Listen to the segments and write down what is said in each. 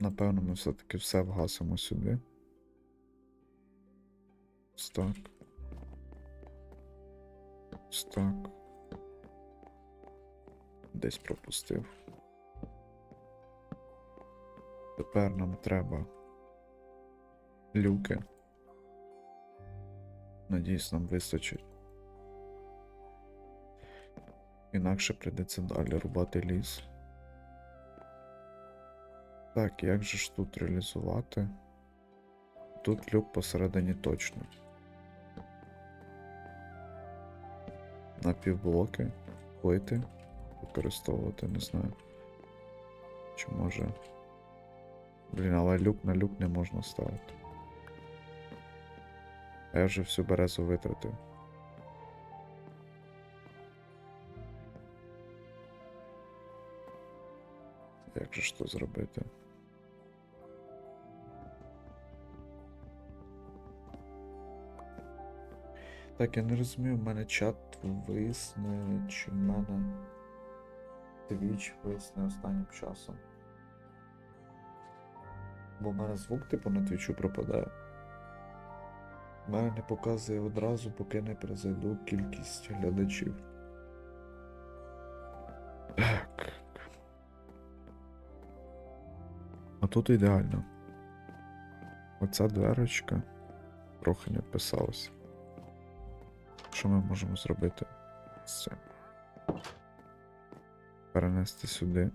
Напевно, ми все-таки все вгасимо сюди. Ось так. Ось. Десь пропустив. Тепер нам треба люки. Надіюсь, нам вистачить. Інакше прийдеться далі рубати ліс. Так, як же ж тут реалізувати? Тут люк посередині точно. На півблоки плити використовувати, не знаю. Чи може. Блін, але люк на люк не можна ставити. А я вже всю березу витратив. Як же ж то зробити? Так, я не розумію, в мене чат висне, чи в мене Twitch висне останнім часом. Бо в мене звук, типу, на твічу пропадає. Мене не показує одразу, поки не призайду кількість глядачів. Так. А тут ідеально. Оця дверочка трохи не вписалася. Що ми можемо зробити з? Перенести сюди.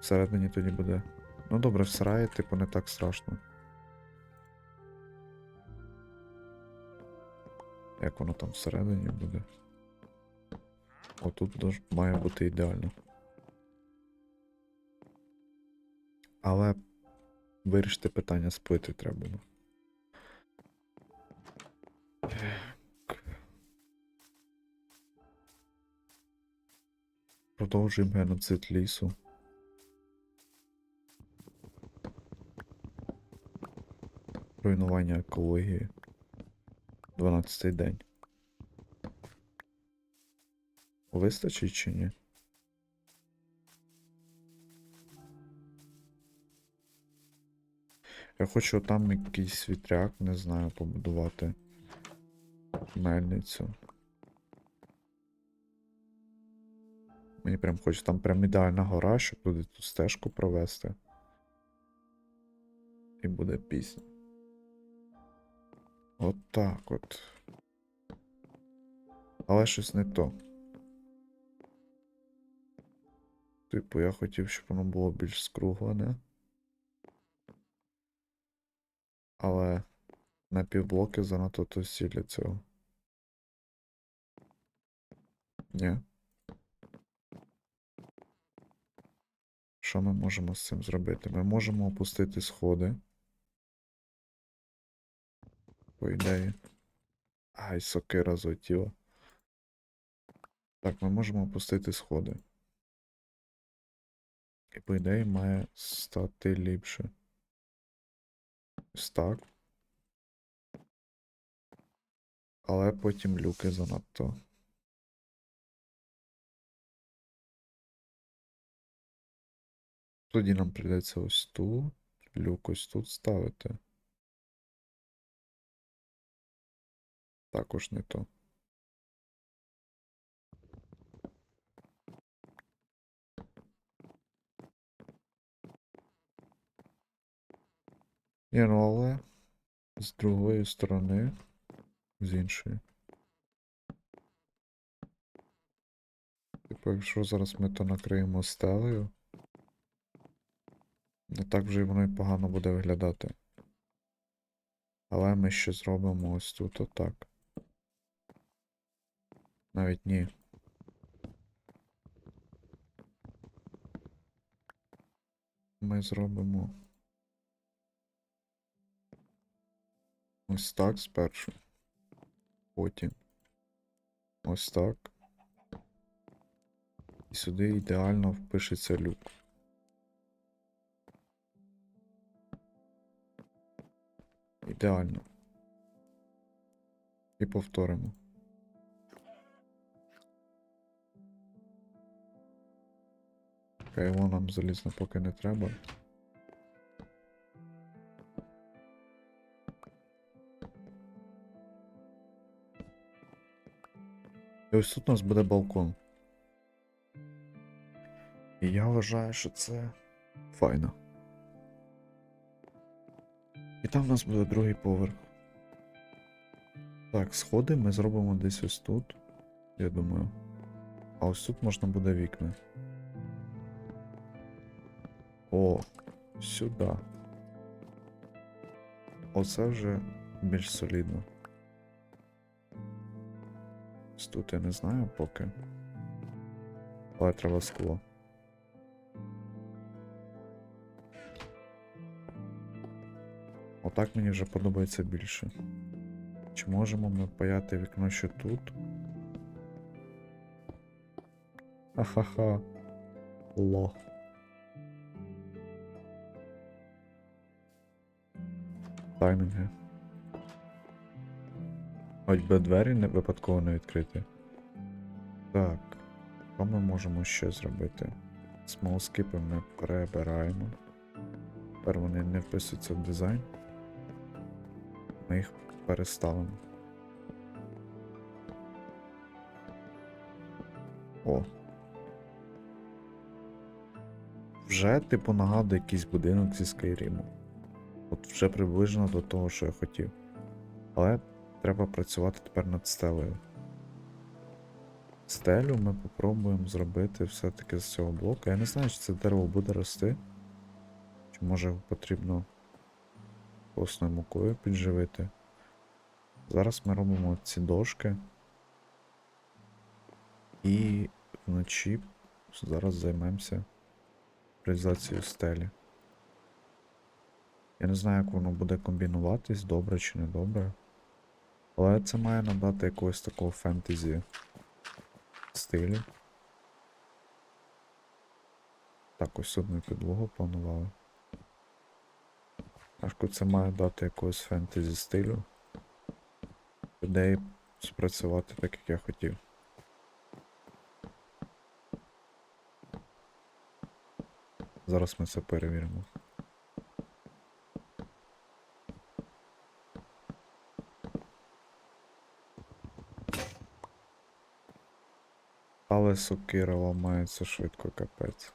Всередині тоді буде. Ну добре, в сараї, типу, не так страшно. Як воно там всередині буде? Отут дож- має бути ідеально. Але вирішити питання з плити треба було. Продовжуємо геноцид лісу. Руйнування екології. 12-й день. Вистачить чи ні? Я хочу там якийсь вітряк, не знаю, побудувати мельницю. Мені прям хочеться там прям ідеальна гора, щоб туди ту стежку провести. І буде пісня. От так от. Але щось не то. Типу, я хотів, щоб воно було більш скруглене. Але на півблоки занадто товсті для цього. Ні. Що ми можемо з цим зробити? Ми можемо опустити сходи. По ідеї. Ай, сокира злетіла. Так, ми можемо опустити сходи. І по ідеї має стати ліпше. Ось так. Але потім люки занадто. Тоді нам прийдеться ось тут, люк ось тут ставити. Також не то. Ні, ну але з другої сторони, з іншої. Типу, якщо зараз ми то накриємо стелею, не так вже воно і погано буде виглядати. Але ми ще зробимо ось тут отак. Навіть ні. Ми зробимо ось так спершу. Потім ось так. І сюди ідеально впишеться люк. Ідеально. І повторимо. Кайло нам залізно поки не треба. І ось тут у нас буде балкон. І я вважаю, що це файно. І там у нас буде другий поверх. Так, сходи ми зробимо десь ось тут, я думаю. А ось тут можна буде вікна. О, сюди. Оце вже більш солідно. Ось Тут я не знаю поки. Але треба скло. Отак мені вже подобається більше. Чи можемо ми паяти вікно ще тут? Ахаха. Лох. Таймінги. Хоч би двері не випадково не відкрити. Так. Що ми можемо ще зробити? Смолскипи ми перебираємо. Тепер вони не вписуються в дизайн. Ми їх переставимо. О. Вже, типу, нагадує якийсь будинок зі Скайріму. От вже приближено до того, що я хотів. Але треба працювати тепер над стелею. Стелю ми попробуємо зробити все-таки з цього блоку. Я не знаю, чи це дерево буде рости. Чи може потрібно косною мукою підживити. Зараз ми робимо ці дошки. І вночі зараз займемося реалізацією стелі. Я не знаю, як воно буде комбінуватись, добре чи не добре. Але це має надати якогось такого фентезі стилю. Так, ось ми підлогу планували. Ашку це має дати якогось фентезі стилю. Ідеї спрацювати так, як я хотів. Зараз ми це перевіримо. Але сокира ламається швидко, капець.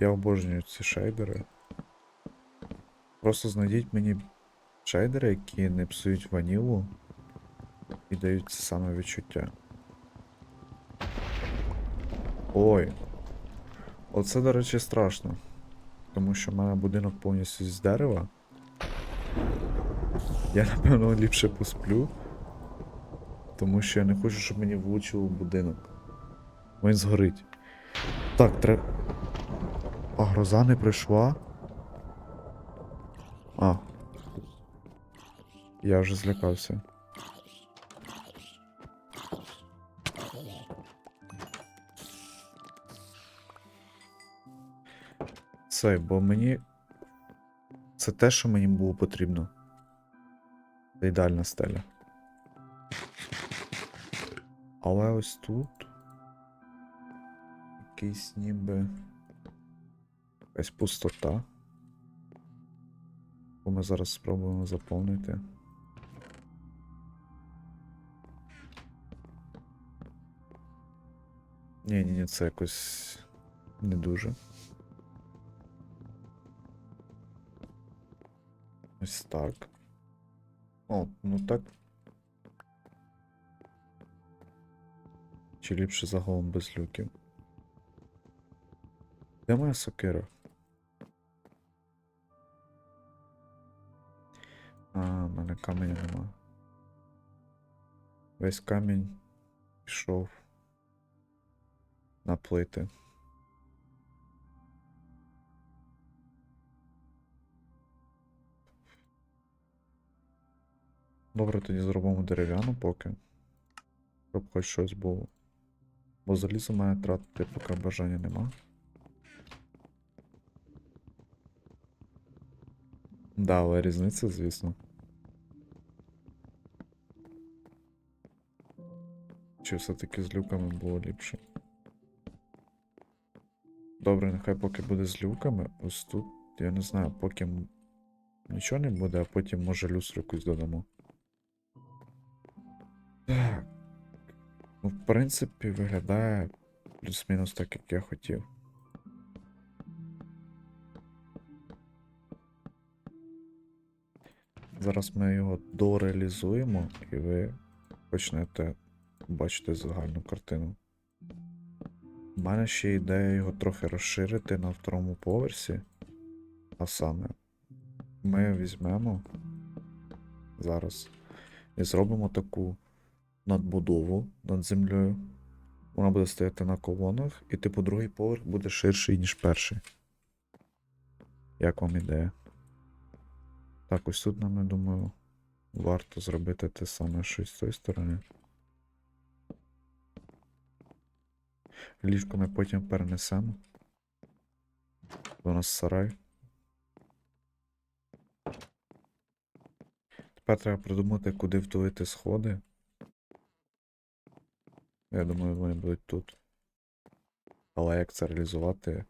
Я обожнюю ці шейдери. Просто знайдіть мені шейдери, які не псують ванілу і дають це саме відчуття. Ой. Оце, до речі, страшно. Тому що в мене будинок повністю з дерева. Я, напевно, ліпше посплю. Тому що я не хочу, щоб мені влучило в будинок. Він згорить. Так, треба. А гроза не прийшла. А. Я вже злякався. Це, бо мені. Це те, що мені було потрібно. Це ідеальна стеля. Але ось тут. Якийсь ніби. Якась пустота. Яку ми зараз спробуємо заповнити. Ні, ні, ні, це якось не дуже. Ось так. О, ну так. Чи ліпше загалом без люків? Де моя сокира? Мене каменя нема. Весь камінь пішов на плити. Добре, тоді зробимо дерев'яну поки. Щоб хоч щось було. Бо залізо має тратити, поки бажання нема. Да, але різниця, звісно. Чи все-таки з люками було ліпше? Добре, нехай поки буде з люками. Ось тут, я не знаю, поки нічого не буде, а потім може люстру якусь додамо. Так. Ну, в принципі, виглядає плюс-мінус так, як я хотів. Зараз ми його дореалізуємо, і ви почнете бачити загальну картину. У мене ще ідея його трохи розширити на второму поверсі. А саме, ми візьмемо зараз і зробимо таку надбудову над землею. Вона буде стояти на колонах, і типу другий поверх буде ширший, ніж перший. Як вам ідея? Так, ось тут нам, я думаю, варто зробити те саме, що й з тої сторони. Ліжко ми потім перенесемо. У нас сарай. Тепер треба придумати, куди втулити сходи. Я думаю, вони будуть тут. Але як це реалізувати,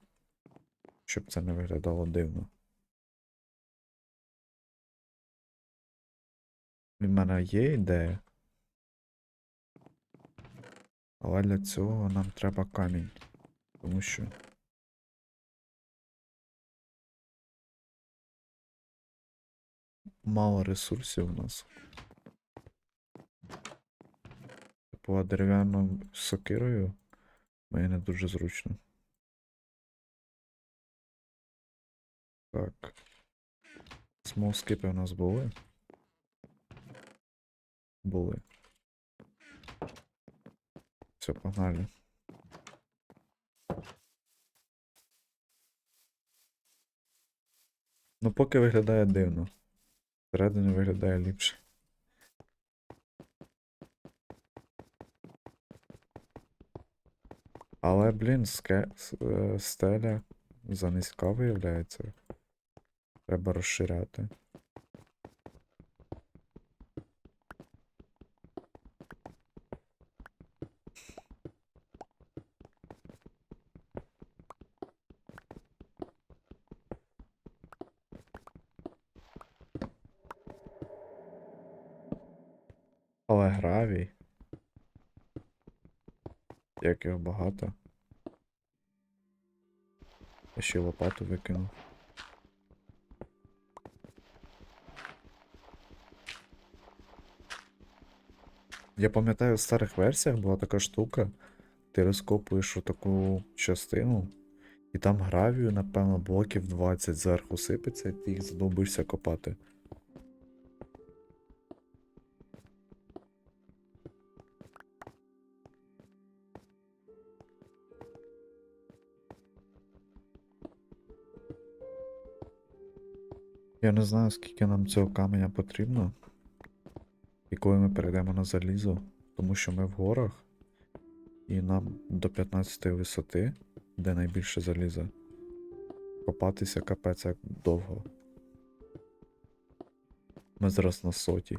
щоб це не виглядало дивно. В мене є ідея. Але для цього нам треба камінь. Тому що. Мало ресурсів у нас. Типу, а дерев'яною сокирою мені не дуже зручно. Так. Смолскипи у нас були. Були. Все, погнали. Ну, поки виглядає дивно. Всередині виглядає ліпше. Але, блін, ске... стеля занизька виявляється. Треба розширяти. Але гравій. Як його багато. Я ще лопату викинув. Я пам'ятаю, в старих версіях була така штука. Ти розкопуєш таку частину, і там гравію, напевно, блоків 20 зверху сипеться, і ти їх задовбишся копати. Я не знаю, скільки нам цього каменя потрібно. І коли ми перейдемо на залізо, тому що ми в горах, і нам до 15 висоти, де найбільше заліза, копатися капець як довго. Ми зараз на сотій.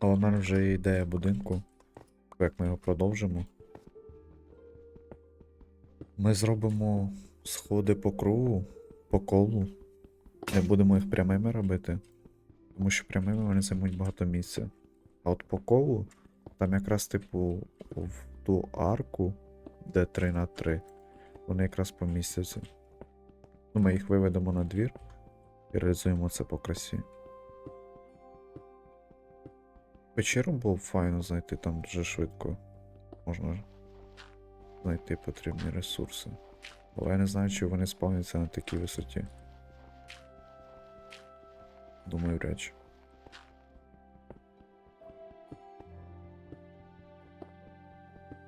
Але в мене вже є ідея будинку, як ми його продовжимо. Ми зробимо сходи по кругу, по колу. Не будемо їх прямими робити, тому що прямими вони займуть багато місця. А от по колу, там якраз типу в ту арку, де 3 на 3, вони якраз помістяться. Ну, ми їх виведемо на двір і реалізуємо це по красі. Печеру було б файно знайти там дуже швидко. Можна знайти потрібні ресурси. Але я не знаю, чи вони спавняться на такій висоті. Думаю, чи.